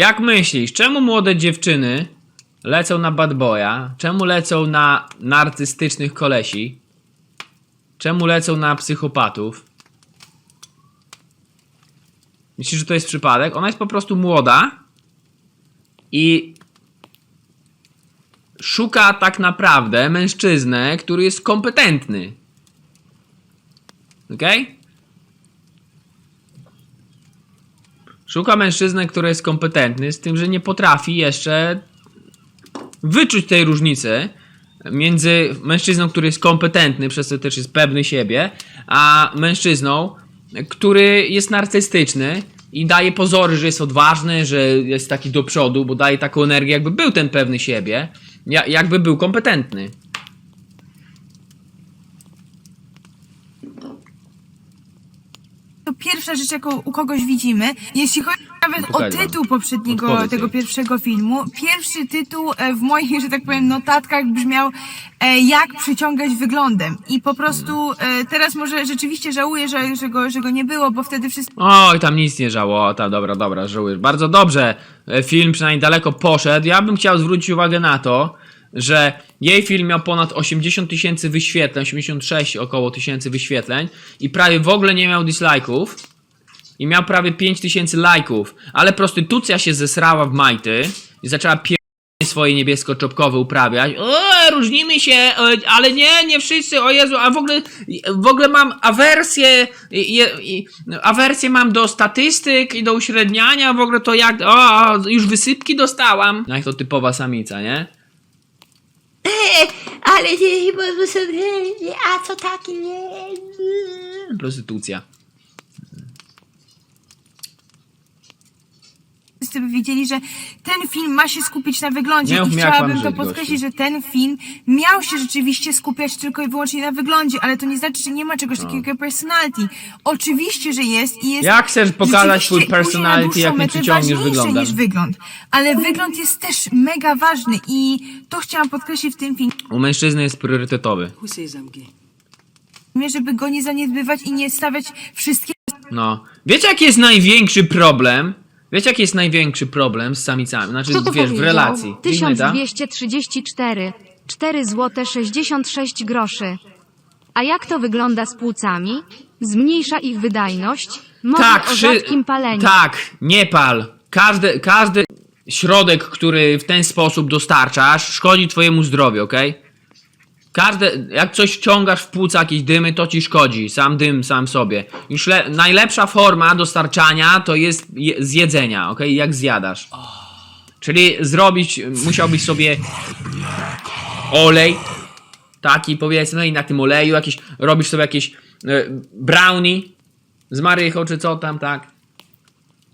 Jak myślisz, czemu młode dziewczyny lecą na bad boya? Czemu lecą na narcystycznych kolesi? Czemu lecą na psychopatów? Myślisz, że to jest przypadek? Ona jest po prostu młoda i szuka tak naprawdę mężczyznę, który jest kompetentny. Okej? Szuka mężczyznę, który jest kompetentny, z tym, że nie potrafi jeszcze wyczuć tej różnicy między mężczyzną, który jest kompetentny, przez to też jest pewny siebie, a mężczyzną, który jest narcystyczny i daje pozory, że jest odważny, że jest taki do przodu, bo daje taką energię, jakby był ten pewny siebie, ja- jakby był kompetentny. Pierwsza rzecz, jaką u kogoś widzimy. Jeśli chodzi nawet o tytuł poprzedniego, Odpowiedz tego pierwszego filmu, pierwszy tytuł e, w moich, że tak powiem, notatkach brzmiał e, Jak przyciągać wyglądem. I po prostu e, teraz może rzeczywiście żałuję, że, że, go, że go nie było, bo wtedy wszyscy Oj, tam nic nie żało. Ta, dobra, dobra, żałuję. Bardzo dobrze. E, Film przynajmniej daleko poszedł. Ja bym chciał zwrócić uwagę na to, że jej film miał ponad 80 tysięcy wyświetleń, 86 około tysięcy wyświetleń i prawie w ogóle nie miał dislike'ów i miał prawie 5 tysięcy lajków, ale prostytucja się zesrała w majty i zaczęła pier swoje niebiesko-czopkowe uprawiać. O, różnimy się, ale nie, nie wszyscy, o Jezu, a w ogóle, w ogóle mam awersję, awersję mam do statystyk i do uśredniania, w ogóle to jak, o już wysypki dostałam. No jak to typowa samica, nie? Ale nie, bo, a co takie? Prostytucja. Wszyscy by wiedzieli, że ten film ma się skupić na wyglądzie mów i jak chciałabym to żyć, podkreślić, że ten film miał się rzeczywiście skupiać tylko i wyłącznie na wyglądzie, ale to nie znaczy, że nie ma czegoś takiego jak personality. Oczywiście, że jest i jest Jak chcesz pokazać swój rzeczywiście później na personality, jak dłuższą nie metę przyciągniesz ważniejsze wyglądem? niż wygląd. Ale wygląd jest też mega ważny i to chciałam podkreślić w tym U mężczyzny jest priorytetowy. Who says I'm gay? filmie, żeby go nie zaniedbywać i nie stawiać wszystkiego No. Wiecie jaki jest największy problem? Wiecie jaki jest największy problem z samicami? Znaczy, Kto to wiesz, w powiedział? relacji. Widzimy, tak? 1234, 4 zł 66 groszy. A jak to wygląda z płucami? Zmniejsza ich wydajność? Mowa Tak, o rzadkim paleniu. tak, nie pal. Każdy, każdy środek, który w ten sposób dostarczasz, szkodzi twojemu zdrowiu, okej? Każde, jak coś wciągasz w płuca, jakieś dymy, to ci szkodzi. Sam dym, sam sobie. Już le, najlepsza forma dostarczania to jest je, z jedzenia, okej? Jak zjadasz. Czyli zrobić, musiałbyś sobie olej, taki powiedzmy, i na tym oleju jakiś, robisz sobie jakieś e, brownie z marychą czy co tam, tak?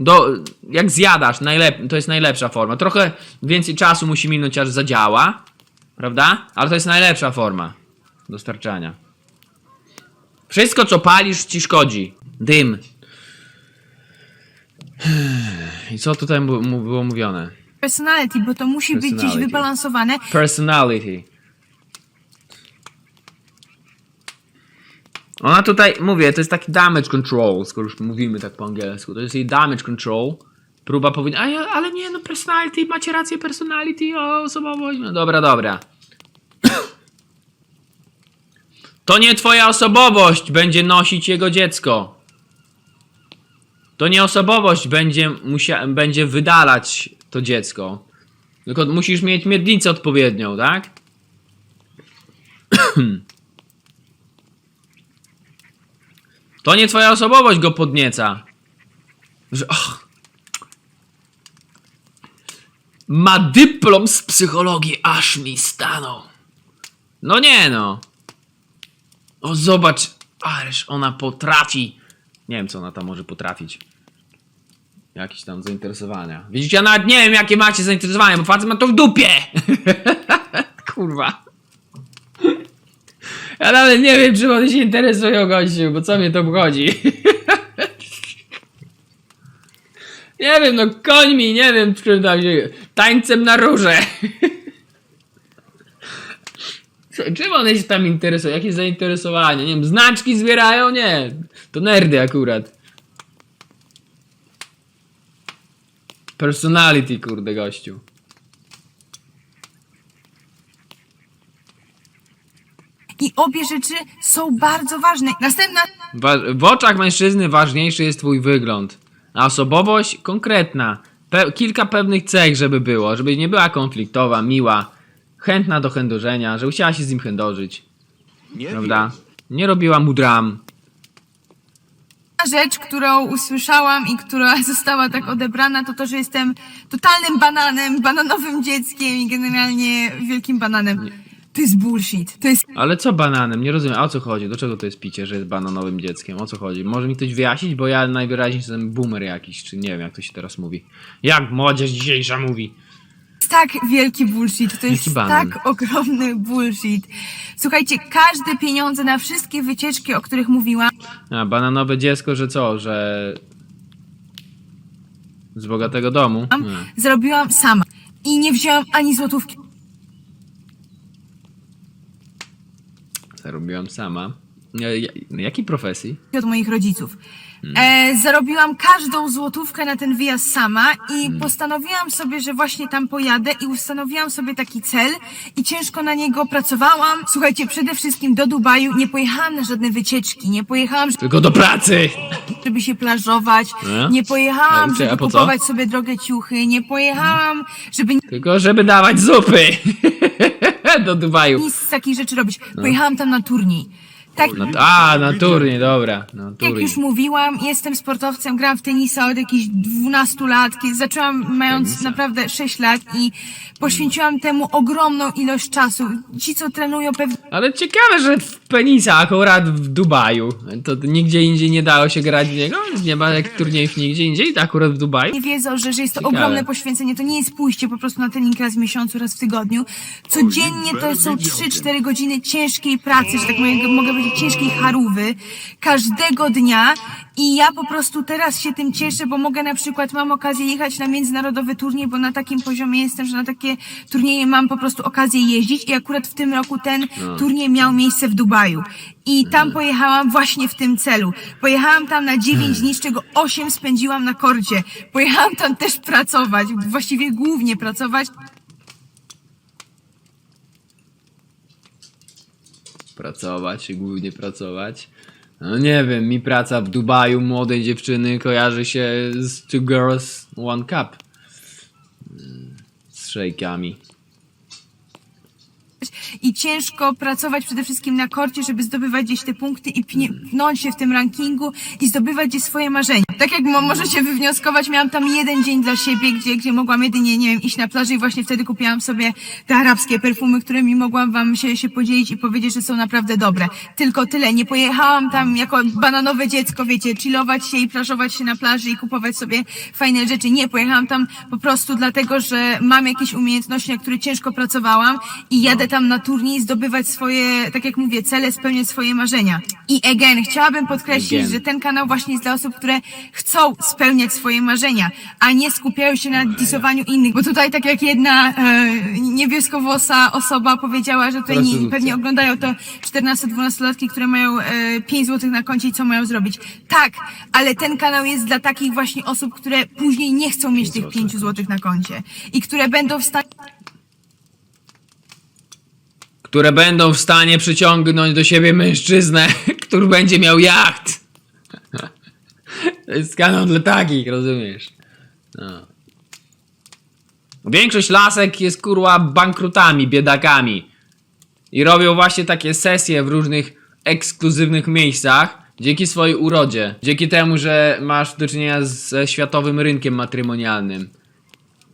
Do, jak zjadasz, najlep, to jest najlepsza forma. Trochę więcej czasu musi minąć, aż zadziała, prawda? Ale to jest najlepsza forma dostarczania. Wszystko, co palisz, ci szkodzi. Dym. I co tutaj mu- było mówione? personality, bo to musi być gdzieś wybalansowane. Personality. Ona tutaj, mówię, to jest taki damage control, skoro już mówimy tak po angielsku. To jest jej damage control. Próba powiedzieć, a ja, ale nie, no personality, macie rację, personality, o, osobowość. No dobra, dobra. To nie twoja osobowość będzie nosić jego dziecko. To nie osobowość będzie, musia, będzie wydalać to dziecko. Tylko musisz mieć miednicę odpowiednią, tak? To nie twoja osobowość go podnieca. Że, och. Ma dyplom z psychologii, aż mi stanął. No nie no. O zobacz, ależ ona potrafi. Nie wiem co ona tam może potrafić. Jakieś tam zainteresowania. Widzicie, ja nawet nie wiem jakie macie zainteresowania, bo facet ma to w dupie. Kurwa. Ja nawet nie wiem, czy one się interesują gościu, bo co mnie to obchodzi. nie wiem, no końmi, nie wiem, czym tam się... Tańcem na róże. Co- Czym one się tam interesują? Jakie zainteresowania? Nie wiem, znaczki zbierają? Nie. To nerdy akurat. Personality, kurde, gościu. I obie rzeczy są bardzo ważne. Następna Wa- w oczach mężczyzny ważniejszy jest twój wygląd, a osobowość konkretna. Pe- kilka pewnych cech, żeby było, żeby nie była konfliktowa, miła, chętna do chędożenia, że chciała się z nim chędożyć, prawda? Nie robiła mu dram. rzecz, którą usłyszałam i która została tak odebrana, to to, że jestem totalnym bananem, bananowym dzieckiem i generalnie wielkim bananem. To jest bullshit. To jest Ale co bananem? Nie rozumiem, a o co chodzi? Do czego to jest picie, że jest bananowym dzieckiem? O co chodzi? Może mi ktoś wyjaśnić, bo ja najwyraźniej jestem boomer jakiś, czy nie wiem jak to się teraz mówi. Jak młodzież dzisiejsza mówi. tak wielki bullshit. To jest tak ogromny bullshit. Słuchajcie, każde pieniądze na wszystkie wycieczki, o których mówiłam, A, bananowe dziecko, że co, że... Z bogatego domu? Nie. zrobiłam sama. I nie wzięłam ani złotówki Zarobiłam sama. Ja- ja- Jakiej profesji? od moich rodziców. E, zarobiłam każdą złotówkę na ten wyjazd sama i postanowiłam sobie, że właśnie tam pojadę i ustanowiłam sobie taki cel i ciężko na niego pracowałam. Słuchajcie, przede wszystkim do Dubaju nie pojechałam na żadne wycieczki, nie pojechałam, Tylko do pracy! żeby się plażować, E? nie pojechałam, A, a żeby po co? kupować sobie drogie ciuchy, nie pojechałam, żeby Tylko żeby dawać zupy! Do Dubaju. nic z takich rzeczy robić. No. Pojechałam tam na turniej. Tak, Na, a, na turniej, dobra. Na Jak turniej. już mówiłam, jestem sportowcem, gram w tenisa od jakichś 12 lat. Kiedy zaczęłam mając Tenisa. naprawdę 6 lat i poświęciłam temu ogromną ilość czasu. Ci, co trenują, pewnie Ale ciekawe, że w penisa akurat w Dubaju. To nigdzie indziej nie dało się grać w niego? Nie ma jak turniejów nigdzie indziej, to akurat w Dubaju? wiedzą, że, że jest to Ciekawe. ogromne poświęcenie. To nie jest pójście po prostu na trening raz w miesiącu, raz w tygodniu. Codziennie to są 3-4 godziny ciężkiej pracy, że tak mogę, mogę powiedzieć ciężkiej charówy. Każdego dnia. I ja po prostu teraz się tym cieszę, bo mogę na przykład, mam okazję jechać na międzynarodowy turniej, bo na takim poziomie jestem, że na takie turnieje mam po prostu okazję jeździć i akurat w tym roku ten turniej miał miejsce w Dubaju. I tam pojechałam właśnie w tym celu. Pojechałam tam na 9 dni, z czego 8 spędziłam na korcie. Pojechałam tam też pracować, właściwie głównie pracować. Pracować, głównie pracować. No nie wiem, mi praca w Dubaju młodej dziewczyny kojarzy się z Two Girls, One Cup. Z szejkami. i ciężko pracować przede wszystkim na korcie, żeby zdobywać gdzieś te punkty i pnąć się w tym rankingu i zdobywać gdzieś swoje marzenia. Tak jak mo- możecie wywnioskować, miałam tam jeden dzień dla siebie, gdzie, gdzie mogłam jedynie, nie wiem, iść na plażę i właśnie wtedy kupiłam sobie te arabskie perfumy, którymi mogłam wam się, się podzielić i powiedzieć, że są naprawdę dobre. Tylko tyle. Nie pojechałam tam jako bananowe dziecko, wiecie, chillować się i plażować się na plaży i kupować sobie fajne rzeczy. Nie, pojechałam tam po prostu dlatego, że mam jakieś umiejętności, na które ciężko pracowałam i jadę tam na turniej zdobywać swoje, tak jak mówię, cele, spełniać swoje marzenia. I again, chciałabym podkreślić, Again. że ten kanał właśnie jest dla osób, które chcą spełniać swoje marzenia, a nie skupiają się na disowaniu innych. Bo tutaj tak jak jedna e, niebieskowłosa osoba powiedziała, że tutaj nie, pewnie oglądają to 14-12-latki, które mają e, 5 zł na koncie i co mają zrobić. Tak, ale ten kanał jest dla takich właśnie osób, które później nie chcą mieć tych 5 zł na koncie i które będą w stanie Które będą w stanie przyciągnąć do siebie mężczyznę, który będzie miał jacht. To jest kanał dla takich, rozumiesz? No. Większość lasek jest kurwa bankrutami, biedakami. I robią właśnie takie sesje w różnych ekskluzywnych miejscach dzięki swojej urodzie. Dzięki temu, że masz do czynienia ze światowym rynkiem matrymonialnym.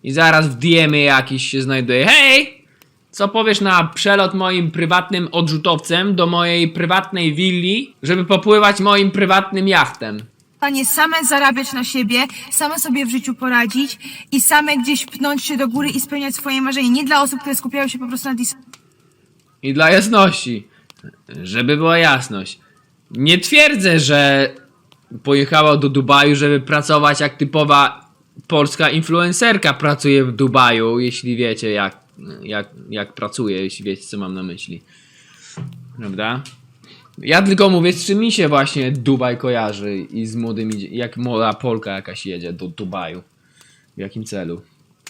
I zaraz w DM jakiś się znajduje. Hej! Co powiesz na przelot moim prywatnym odrzutowcem do mojej prywatnej willi, żeby popływać moim prywatnym jachtem? Stanie same zarabiać na siebie, same sobie w życiu poradzić i same gdzieś pnąć się do góry i spełniać swoje marzenia. Nie dla osób, które skupiają się po prostu na dis I dla jasności, żeby była jasność, nie twierdzę, że pojechała do Dubaju, żeby pracować jak typowa polska influencerka pracuje w Dubaju, jeśli wiecie jak, jak, jak pracuje, jeśli wiecie co mam na myśli. Prawda? Ja tylko mówię, z czym mi się właśnie Dubaj kojarzy i z młodymi, jak młoda Polka jakaś jedzie do Dubaju. W jakim celu?